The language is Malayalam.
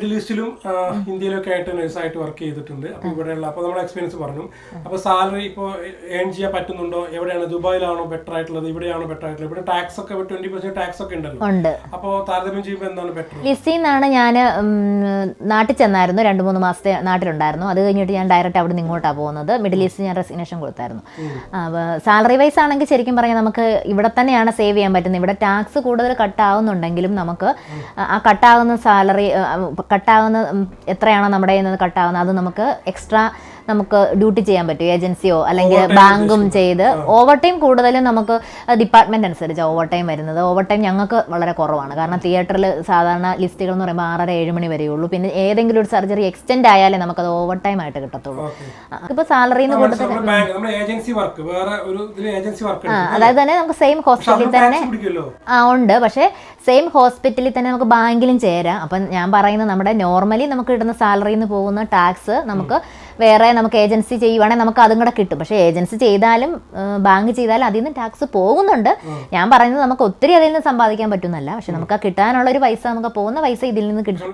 മിഡിൽ ഈസ്റ്റിലും ഇന്ത്യയിലൊക്കെ ആയിട്ട് നഴ്സായിട്ട് വർക്ക് ചെയ്തിട്ടുണ്ട്. അപ്പൊ ഇവിടെയുള്ള അപ്പൊ നമ്മുടെ എക്സ്പീരിയൻസ് പറഞ്ഞു. അപ്പൊ സാലറി ഇപ്പോൾ ഏൺ ചെയ്യാൻ പറ്റുന്നുണ്ടോ? എവിടെയാണ്? ദുബായിലാണോ ബെറ്റർ ആയിട്ടുള്ളത്? ഇവിടെയാണോ ബെറ്റർ ആയിട്ടുള്ളത്? ഇവിടെ ടാക്സ് ഒക്കെ ട്വന്റി പെർസെന്റ് ടാക്സ് ഒക്കെ ഉണ്ടല്ലോ. ഉണ്ട്. അപ്പോൾ താരതമ്യം ചെയ്യുമ്പോൾ എന്താണ് ബെറ്റർ ലിസ്റ്റിൽ നിന്നാണ് ഞാൻ നാട്ടിൽ ചെന്നായിരുന്നു. രണ്ട് മൂന്ന് മാസത്തെ നാട്ടിലുണ്ടായിരുന്നു. അത് കഴിഞ്ഞിട്ട് ഞാൻ ഡയറക്റ്റ് അവിടെ നിന്ന് ഇങ്ങോട്ടാണ് പോകുന്നത്. മിഡിൽ ഈസ്റ്റ് ഞാൻ റെസിഗ്നേഷൻ കൊടുത്തായിരുന്നു. സാലറി വൈസ് ആണെങ്കിൽ ശരിക്കും പറഞ്ഞാൽ നമുക്ക് ഇവിടെ തന്നെയാണ് സേവ് ചെയ്യാൻ പറ്റുന്നത്. ഇവിടെ ടാക്സ് കൂടുതൽ കട്ടാവുന്നുണ്ടെങ്കിലും നമുക്ക് ആ കട്ടാകുന്ന സാലറി കട്ടാകുന്ന എത്രയാണോ നമ്മുടെ കയ്യിൽ നിന്ന് അത് നമുക്ക് എക്സ്ട്രാ നമുക്ക് ഡ്യൂട്ടി ചെയ്യാൻ പറ്റും ഏജൻസിയോ അല്ലെങ്കിൽ ബാങ്കും ചെയ്ത്. ഓവർ ടൈം കൂടുതലും നമുക്ക് ഡിപ്പാർട്ട്മെന്റ് അനുസരിച്ച് ഓവർ ടൈം വരുന്നത്. ഓവർ ടൈം ഞങ്ങൾക്ക് വളരെ കുറവാണ്. കാരണം തിയേറ്ററിൽ സാധാരണ ലിസ്റ്റുകൾ എന്ന് പറയുമ്പോൾ ആറര ഏഴ് മണി വരെയുള്ളൂ പിന്നെ ഏതെങ്കിലും ഒരു സർജറി എക്സ്റ്റെൻഡ് ആയാലേ അത് ഓവർ ടൈം ആയിട്ട് കിട്ടത്തുള്ളൂ. ഇപ്പൊ സാലറി അതായത് തന്നെ നമുക്ക് സെയിം ഹോസ്പിറ്റലിൽ തന്നെ ആ ഉണ്ട്. പക്ഷേ സെയിം ഹോസ്പിറ്റലിൽ തന്നെ നമുക്ക് ബാങ്കിലും ചേരാം. അപ്പം ഞാൻ പറയുന്നത് നമ്മുടെ നോർമലി നമുക്ക് കിട്ടുന്ന സാലറിന്ന് നിന്ന് പോകുന്ന ടാക്സ് നമുക്ക് വേറെ നമുക്ക് ഏജൻസി ചെയ്യുവാണെങ്കിൽ നമുക്ക് അതും കൂടെ കിട്ടും. പക്ഷേ ഏജൻസി ചെയ്താലും ബാങ്ക് ചെയ്താലും അതിൽ നിന്ന് ടാക്സ് പോകുന്നുണ്ട്. ഞാൻ പറയുന്നത് നമുക്ക് ഒത്തിരി അതിൽ നിന്ന് സമ്പാദിക്കാൻ പറ്റുന്നല്ല പക്ഷെ നമുക്ക് ആ കിട്ടാനുള്ള ഒരു പൈസ നമുക്ക് പോകുന്ന പൈസ ഇതിൽ നിന്ന് കിട്ടും.